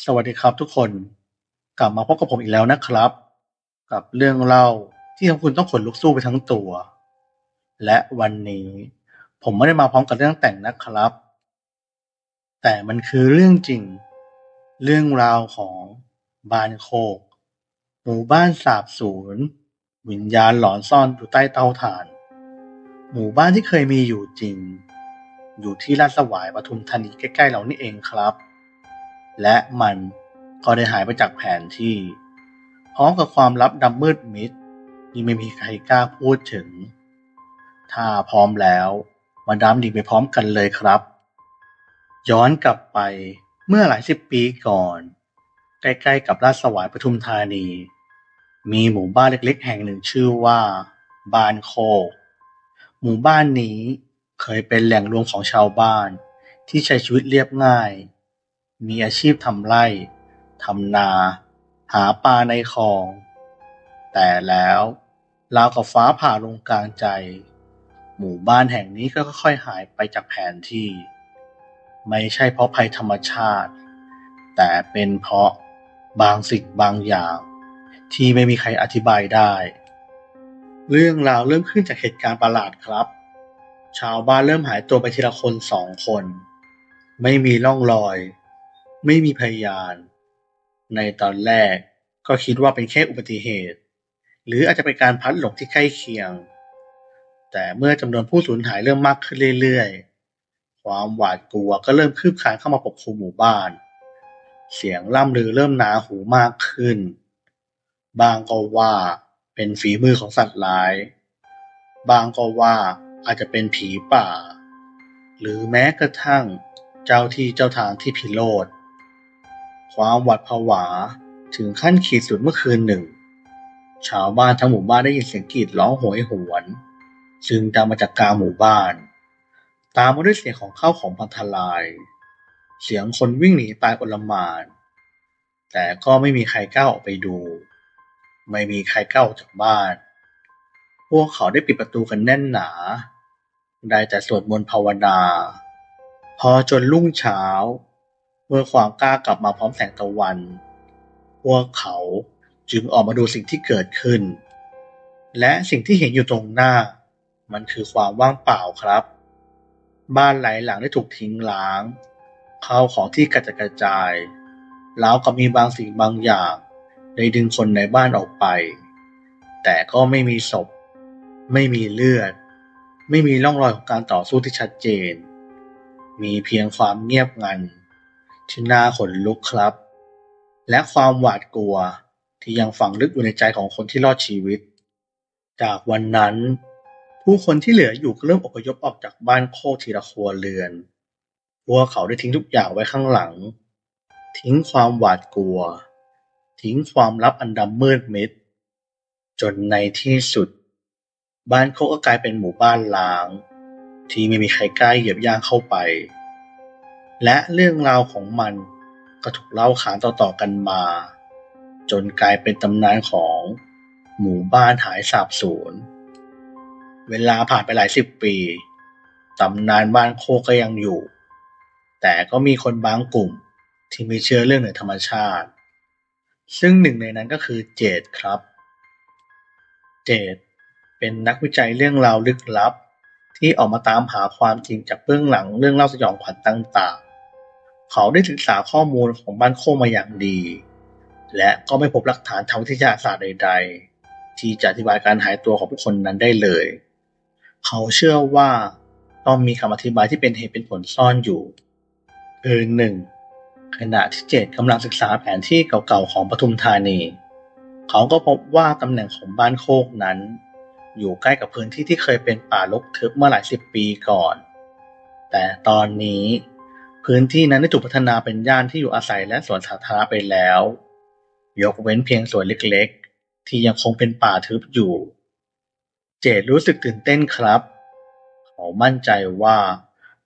สวัสดีครับทุกคน กลับมาพบกับผมอีกแล้วนะครับ กับเรื่องเล่าที่ทำคุณต้องขนลุกสู้ไปทั้งตัว และวันนี้ ผมไม่ได้มาพร้อมกับเรื่องแต่งนะครับ แต่มันคือเรื่องจริง เรื่องราวของบ้านโคก หมู่บ้านสาบสูญวิญญาณหลอนซ่อนอยู่ใต้เตาถ่าน หมู่บ้านที่เคยมีอยู่จริง อยู่ที่ลาดสวายปทุมธานีใกล้ๆเรานี่เองครับ และมันก็ได้หายไปจากแผนที่ พร้อมกับความลับดำมืดมิดที่ไม่มีใครกล้าพูดถึง ถ้าพร้อมแล้วมาดามดิ่งไปพร้อมกันเลยครับ ย้อนกลับไปเมื่อหลายสิบปีก่อน ใกล้ๆกับราชสวายปทุมธานี มีหมู่บ้านเล็กๆ แห่งหนึ่งชื่อว่าบ้านโคกหมู่บ้านนี้เคยเป็นแหล่งรวมของชาวบ้านที่ใช้ชีวิตเรียบง่าย มีอาชีพทำไร่ทำนา หาปลาในคลอง แต่แล้วราวกับฟ้าผ่าลงกลางใจ หมู่บ้านแห่งนี้ก็ค่อยๆหายไปจากแผนที่ ไม่ใช่เพราะภัยธรรมชาติ แต่เป็นเพราะบางสิ่งบางอย่าง ที่ไม่มีใครอธิบายได้ เรื่องราวเริ่มขึ้นจากเหตุการณ์ประหลาดครับ ชาวบ้านเริ่มหายตัวไปทีละคนสองคน ไม่มีร่องรอย ไม่มีพยาน ในตอนแรกก็คิดว่าเป็นแค่อุบัติเหตุ หรืออาจจะเป็นการพัดหลงที่ใกล้เคียง แต่เมื่อจำนวนผู้สูญหายเริ่มมากขึ้นเรื่อยๆ ความหวาดกลัวก็เริ่มคืบคลานเข้ามาปกคลุมหมู่บ้าน เสียงล่ำลือเริ่มหนาหูมากขึ้น บางก็ว่าเป็นฝีมือของสัตว์ร้าย บางก็ว่าอาจจะเป็นผีป่า หรือแม้กระทั่งเจ้าที่เจ้าทางที่พิโรธ ความหวาดผวาถึงขั้นขีดสุดเมื่อคืนหนึ่ง ชาวบ้านทั้งหมู่บ้านได้ยินเสียงกรีดร้องโหยหวน ซึ่งดังมาจากกลางหมู่บ้าน ตามมาด้วยเสียงของข้าวของพังทลาย เสียงคนวิ่งหนีตายอลมานแต่ก็ไม่มีใครกล้าออกไปดู ไม่มีใครกล้าออกจากบ้าน พวกเขาได้ปิดประตูกันแน่นหนา ได้แต่สวดมนต์ภาวนา พอจนรุ่งเช้า เมื่อความกล้ากลับมาพร้อมแสงตะวัน พวกเขาจึงออกมาดูสิ่งที่เกิดขึ้น และสิ่งที่เห็นอยู่ตรงหน้า มันคือความว่างเปล่าครับ บ้านหลายหลังได้ถูกทิ้งร้างข้าวของที่กระจัดกระจาย แล้วกับมีบางสิ่งบางอย่างได้ดึงคนในบ้านออกไป แต่ก็ไม่มีศพ ไม่มีเลือด ไม่มีร่องรอยของการต่อสู้ที่ชัดเจน มีเพียงความเงียบงัน ที่น่าขนลุกครับ และความหวาดกลัวที่ยังฝังลึกอยู่ในใจของคนที่รอดชีวิต จากวันนั้น ผู้คนที่เหลืออยู่ก็เริ่มอพยพออกจากบ้านโคกทีละครัวเรือนพวกเขาได้ทิ้งทุกอย่างไว้ข้างหลัง ทิ้งความหวาดกลัว ทิ้งความลับอันดำมืดมิด จนในที่สุด บ้านโคกก็กลายเป็นหมู่บ้านล้าง ที่ไม่มีใครกล้าเหยียบย่างเข้าไป และเรื่องราวของมันก็ถูกเล่าขานต่อๆกันมา จนกลายเป็นตำนานของหมู่บ้านหายสาบสูญ เวลาผ่านไปหลายสิบปี ตำนานบ้านโคก็ยังอยู่ แต่ก็มีคนบางกลุ่มที่ม่เชื่อเรื่องเหนือธรรมชาติ ซึ่งหนึ่งในนั้นก็คือเจดครับ เจดเป็นนักวิจัยเรื่องราวลึกลับ ที่ออกมาตามหาความจริงจากเบื้องหลังเรื่องเล่าสยองขวัญต่างๆ เขาได้ศึกษาข้อมูลของบ้านโคกมาอย่างดี และก็ไม่พบหลักฐานทางวิทยาศาสตร์ใดๆ ที่จะอธิบายการหายตัวของผู้คนนั้นได้เลย เขาเชื่อว่าต้องมีคำอธิบายที่เป็นเหตุเป็นผลซ่อนอยู่คืนหนึ่งขณะที่เจดกำลังศึกษาแผนที่เก่าๆของปทุมธานี เขาก็พบว่าตำแหน่งของบ้านโคกนั้น อยู่ใกล้กับพื้นที่ที่เคยเป็นป่ารกทึบเมื่อหลายสิบปีก่อน แต่ตอนนี้ พื้นที่นั้นได้ถูกพัฒนาเป็นย่านที่อยู่อาศัยและสวนสาธารณะไปแล้ว ยกเว้นเพียงส่วนเล็กๆ ที่ยังคงเป็นป่าทึบอยู่ เจดรู้สึกตื่นเต้นครับ เขามั่นใจว่า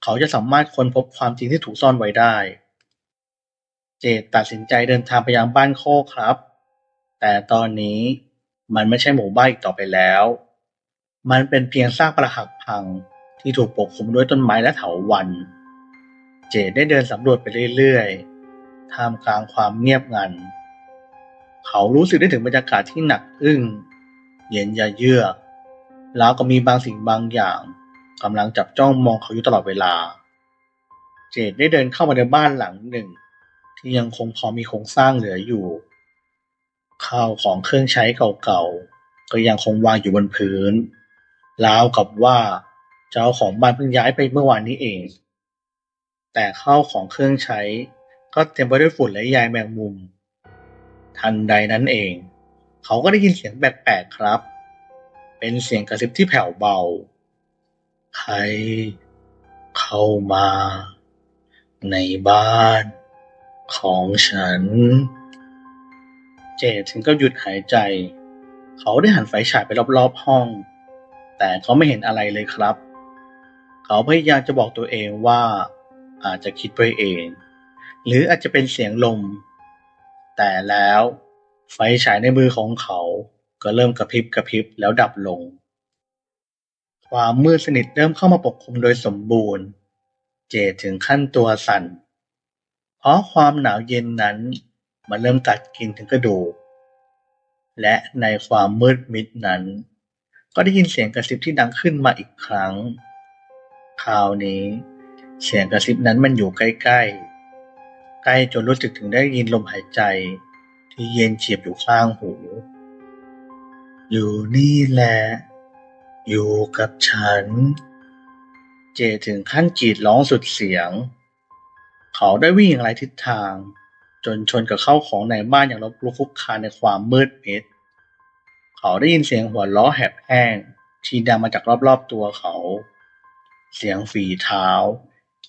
เขาจะสามารถค้นพบความจริงที่ถูกซ่อนไว้ได้ เจดตัดสินใจเดินทางไปยังบ้านโคครับ แต่ตอนนี้มันไม่ใช่หมู่บ้านอีกต่อไปแล้ว มันเป็นเพียงซากปรักหักพังที่ถูกปกคลุมด้วยต้นไม้และเถาวัลย์ เจดได้เดินสำรวจไปเรื่อยๆ ท่ามกลางความเงียบงัน เขารู้สึกได้ถึงบรรยากาศที่หนักอึ้ง เย็นยาเยือก แล้วก็มีบางสิ่งบางอย่างกำลังจับจ้องมองเขาอยู่ตลอดเวลา เจดได้เดินเข้ามาในบ้านหลังหนึ่ง ที่ยังคงพอมีโครงสร้างเหลืออยู่ ข้าวของเครื่องใช้เก่าๆ ก็ยังคงวางอยู่บนพื้นราวกับว่าเจ้าของบ้านเพิ่งย้ายไปเมื่อวานนี้เอง แต่ข้าวของเครื่องใช้ ก็เต็มไปด้วยฝุ่นและใยแมงมุม ทันใดนั้นเอง เขาก็ได้ยินเสียงแปลกๆครับ เป็นเสียงกระซิบที่แผ่วเบา ใคร เข้ามา ในบ้านของฉัน เจดถึงก็หยุดหายใจ เขาได้หันไฟฉายไปรอบๆห้อง แต่เขาไม่เห็นอะไรเลยครับ เขาพยายามจะบอกตัวเองว่า อาจจะคิดไปเอง หรืออาจจะเป็นเสียงลม แต่แล้วไฟฉายในมือของเขาก็เริ่มกระพริบกระพริบแล้วดับลง ความมืดสนิทเริ่มเข้ามาปกคลุมโดยสมบูรณ์ เจดถึงขั้นตัวสั่น เพราะความหนาวเย็นนั้นมันเริ่มกัดกินถึงกระดูก และในความมืดมิดนั้น ก็ได้ยินเสียงกระซิบที่ดังขึ้นมาอีกครั้ง คราวนี้ เสียงกระซิบนั้นมันอยู่ใกล้ๆ ใกล้จนรู้สึกถึงได้ยินลมหายใจ ที่เย็นเฉียบอยู่ข้างหู อยู่นี่แหละ อยู่กับฉัน เจถึงขั้นกรีดร้องสุดเสียง เขาได้วิ่งอย่างไรทิศทาง จนชนกับเข้าของในบ้านอย่างลบลุกคลุกคลานในความมืดมิด เขาได้ยินเสียงหัวล้อแหบแห้งที่ดังมาจากรอบๆตัวเขา เสียงฝีเท้า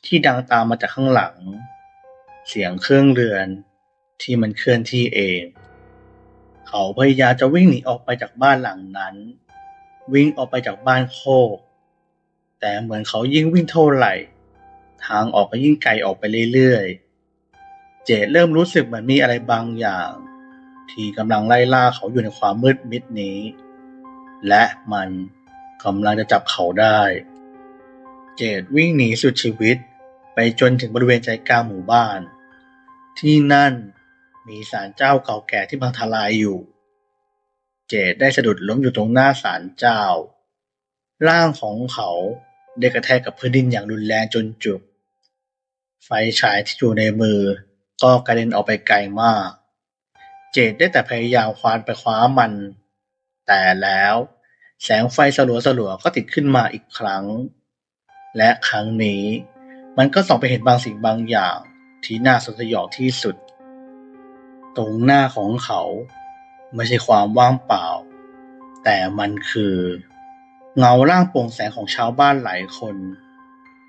ที่ดังตามมาจากข้างหลัง เสียงเครื่องเรือนที่มันเคลื่อนที่เอง เขาพยายามจะวิ่งหนีออกไปจากบ้านหลังนั้น วิ่งออกไปจากบ้านโคก แต่เหมือนเขายิ่งวิ่งเท่าไหร่ ทางออกก็ยิ่งไกลออกไปเรื่อยๆ เจดเริ่มรู้สึกเหมือนมีอะไรบางอย่าง ที่กำลังไล่ล่าเขาอยู่ในความมืดมิดนี้ และมันกำลังจะจับเขาได้ เจดวิ่งหนีสุดชีวิต ไปจนถึงบริเวณใจกลางหมู่บ้าน ที่นั่นมีศาลเจ้าเก่าแก่ที่พังทลายอยู่ เจดได้สะดุดล้มอยู่ตรงหน้าศาลเจ้า ร่างของเขาได้กระแทกกับพื้นดินอย่างรุนแรงจนจุก ไฟฉายที่อยู่ในมือก็กระเด็นออกไปไกลมาก เจดได้แต่พยายามควานไปคว้ามัน แต่แล้วแสงไฟสลัวๆก็ติดขึ้นมาอีกครั้ง และครั้งนี้ มันก็ส่องไปเห็นบางสิ่งบางอย่างที่น่าสยยองที่สุด ตรงหน้าของเขา ไม่ใช่ความว่างเปล่า แต่มันคือ เงาร่างโปร่งแสงของชาวบ้านหลายคน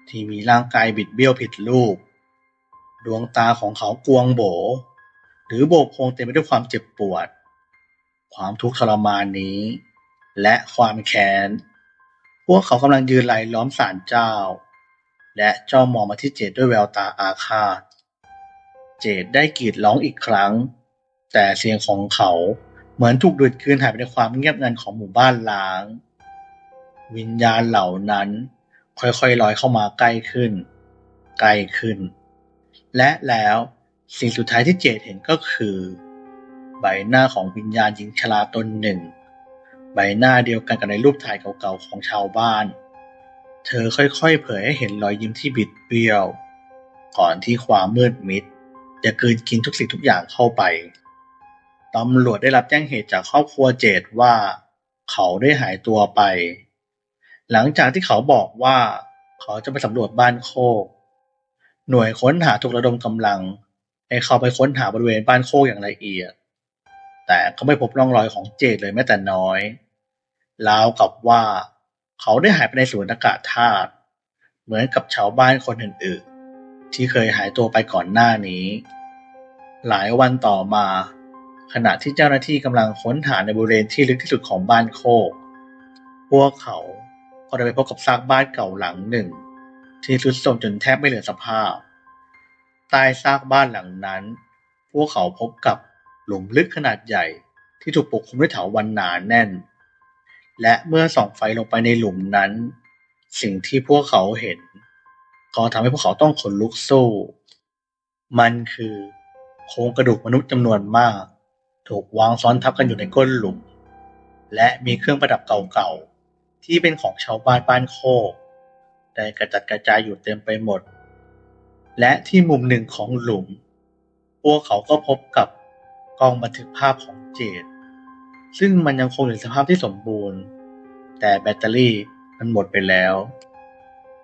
ที่มีร่างกายบิดเบี้ยวผิดรูป ดวงตาของเขากวงโบ หรือโบกโพงเต็มไปด้วยความเจ็บปวด ความทุกข์ทรมานนี้ และความแค้น พวกเขากำลังยืนไล่ล้อมศาลเจ้า และจ้องมองมาที่เจดด้วยแววตาอาฆาต เจดได้กรีดร้องอีกครั้ง แต่เสียงของเขาเหมือนถูกดูดคืนหายไปในความเงียบงันของหมู่บ้านล้าง วิญญาณเหล่านั้นค่อยๆลอยเข้ามาใกล้ขึ้น ใกล้ขึ้น และแล้วสิ่งสุดท้ายที่เจดเห็นก็คือ ใบหน้าของวิญญาณหญิงชราตนหนึ่ง ใบหน้าเดียวกันกับในรูปถ่ายเก่าๆของชาวบ้าน เธอค่อยๆ เผยให้เห็นรอยยิ้มที่บิดเบี้ยว ก่อนที่ความมืดมิดจะกลืนกินทุกสิ่งทุกอย่างเข้าไป ตำรวจได้รับแจ้งเหตุจากครอบครัวเจดว่า เขาได้หายตัวไป หลังจากที่เขาบอกว่า เขาจะไปสำรวจบ้านโคก หน่วยค้นหาถูกระดมกำลัง ให้เข้าไปค้นหาบริเวณบ้านโคกอย่างละเอียด แต่ก็ไม่พบร่องรอยของเจดเลยแม้แต่น้อยราวกับว่าเขาได้หายไปในสวนอากาศธาตุเหมือนกับชาวบ้านคนอื่นๆ ที่เคยหายตัวไปก่อนหน้านี้ หลายวันต่อมา ขณะที่เจ้าหน้าที่กำลังค้นหาในบริเวณที่ลึกที่สุดของบ้านโคก พวกเขาก็ได้ไปพบกับซากบ้านเก่าหลังหนึ่ง ที่ทรุดโทรมจนแทบไม่เหลือสภาพ ใต้ซากบ้านหลังนั้น พวกเขาพบกับ หลุมลึกขนาดใหญ่ที่ถูกปกคลุมด้วยเถาวัลย์หนาแน่น และเมื่อส่องไฟลงไปในหลุมนั้น สิ่งที่พวกเขาเห็น ก็ทำให้พวกเขาต้องขนลุกสู้ มันคือโครงกระดูกมนุษย์จำนวนมาก ถูกวางซ้อนทับกันอยู่ในก้นหลุม และมีเครื่องประดับเก่าๆ ที่เป็นของชาวบ้านบ้านโคกได้กระจัดกระจายอยู่เต็มไปหมด และที่มุมหนึ่งของหลุม พวกเขาก็พบกับ กล้องบันทึกภาพของเจดซึ่งมันยังคงอยู่ในสภาพที่สมบูรณ์ แต่แบตเตอรี่มันหมดไปแล้ว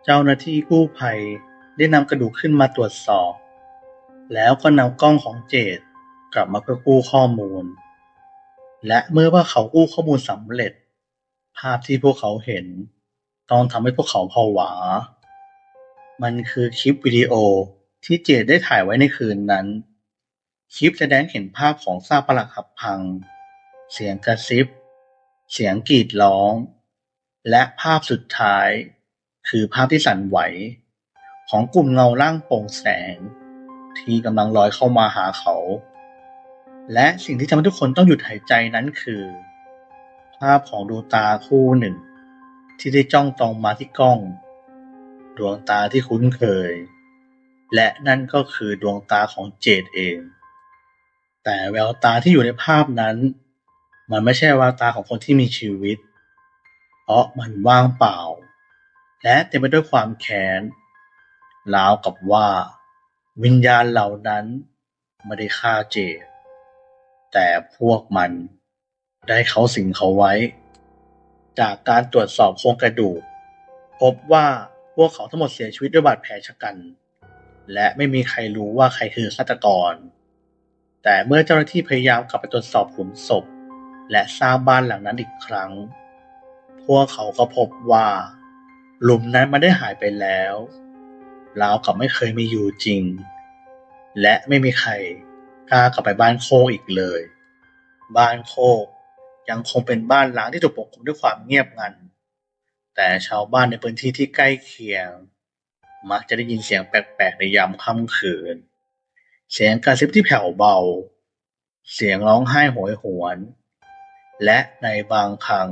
เจ้าหน้าที่กู้ภัยได้นำกระดูกขึ้นมาตรวจสอบ แล้วก็นำกล้องของเจดกลับมาเพื่อกู้ข้อมูล และเมื่อว่าเขากู้ข้อมูลสำเร็จ ภาพที่พวกเขาเห็น ต้องทำให้พวกเขาผวา มันคือคลิปวิดีโอที่เจดได้ถ่ายไว้ในคืนนั้น คลิปแสดงเห็นภาพของซากปรักหักพัง เสียงกระซิบ เสียงกรีดร้อง และภาพสุดท้าย คือภาพที่สั่นไหว ของกลุ่มเงาร่างโปร่งแสง ที่กำลังลอยเข้ามาหาเขา และสิ่งที่ทำให้ทุกคนต้องหยุดหายใจนั้นคือ ภาพของดวงตาคู่หนึ่ง ที่ได้จ้องตรงมาที่กล้อง ดวงตาที่คุ้นเคย และนั่นก็คือดวงตาของเจดเอง แต่แววตาที่อยู่ในภาพนั้น มันไม่ใช่แววตาของคนที่มีชีวิต เพราะมันว่างเปล่า และเต็มไปด้วยความแค้นราวกับว่า วิญญาณเหล่านั้นไม่ได้ฆ่าเจดแต่พวกมันได้เขาสิงเขาไว้ จากการตรวจสอบโครงกระดูก พบว่าพวกเขาทั้งหมดเสียชีวิตด้วยบาดแผลชะกัน และไม่มีใครรู้ว่าใครคือฆาตกร แต่เมื่อเจ้าหน้าที่พยายามกลับไปตรวจสอบหลุมศพ และสร้างบ้านหลังนั้นอีกครั้ง พวกเขาก็พบว่า หลุมนั้นมันได้หายไปแล้วราวกับไม่เคยมีอยู่จริง และไม่มีใครกล้ากลับไปบ้านโคกอีกเลย บ้านโคกยังคงเป็นบ้านล้างที่ถูกปกคลุมด้วยความเงียบงัน แต่ชาวบ้านในพื้นที่ที่ใกล้เคียง มักจะได้ยินเสียงแปลกๆในยามค่ำคืน เสียงกระซิบที่แผ่วเบา เสียงร้องไห้โหยหวน และในบางครั้ง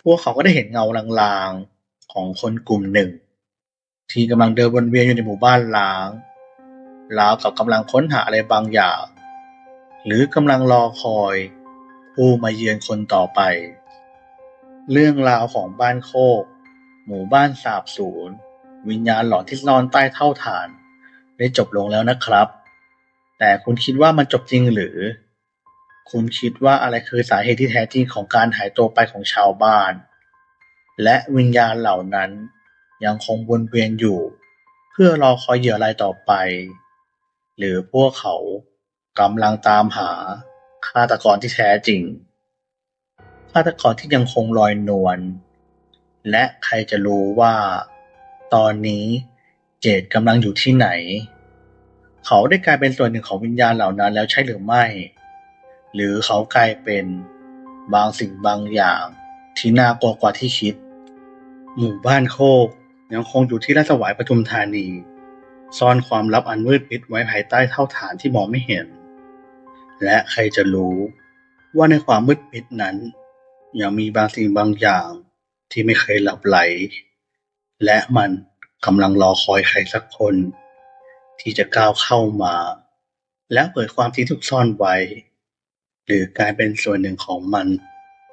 พวกเขาก็ได้เห็นเงาลางๆ ของคนกลุ่มหนึ่ง ที่กำลังเดินวนเวียนอยู่ในหมู่บ้านล้างราวกับกำลังค้นหาอะไรบางอย่าง หรือกำลังรอคอยผู้มาเยือนคนต่อไป เรื่องราวของบ้านโคก หมู่บ้านสาบสูญวิญญาณหลอนที่นอนใต้เท่าฐาน ได้จบลงแล้วนะครับ แต่คุณคิดว่ามันจบจริงหรือ คุณคิดว่าอะไรคือสาเหตุที่แท้จริงของการหายตัวไปของชาวบ้าน และวิญญาณเหล่านั้นยังคงวนเวียนอยู่ เพื่อรอคอยเหยื่อรายต่อไป หรือพวกเขากำลังตามหาฆาตกรที่แท้จริงฆาตกรที่ยังคงลอยนวลและใครจะรู้ว่า ตอนนี้เจดกำลังอยู่ที่ไหน เขาได้กลายเป็นส่วนหนึ่งของวิญญาณเหล่านั้นแล้วใช่หรือไม่ หรือเขากลายเป็นบางสิ่งบางอย่างที่น่ากลัวกว่าที่คิด หมู่บ้านโคกยังคงอยู่ที่ราชสวายปทุมธานี ซ่อนความลับอันมืดมิดไว้ภายใต้เท่าฐานที่มองไม่เห็น และใครจะรู้ว่าในความมืดมิดนั้น ยังมีบางสิ่งบางอย่างที่ไม่เคยหลับไหล และมันกำลังรอคอยใครสักคน ที่จะก้าวเข้ามา แล้วเปิดความจริงที่ถูกซ่อนไว้ หรือกลายเป็นส่วนหนึ่งของมัน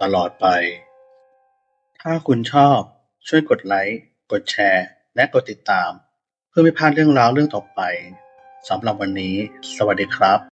ตลอดไป ถ้าคุณชอบช่วยกดไลค์ กดแชร์ และกดติดตาม เพื่อไม่พลาดเรื่องราวเรื่องต่อไปสำหรับวันนี้ สวัสดีครับ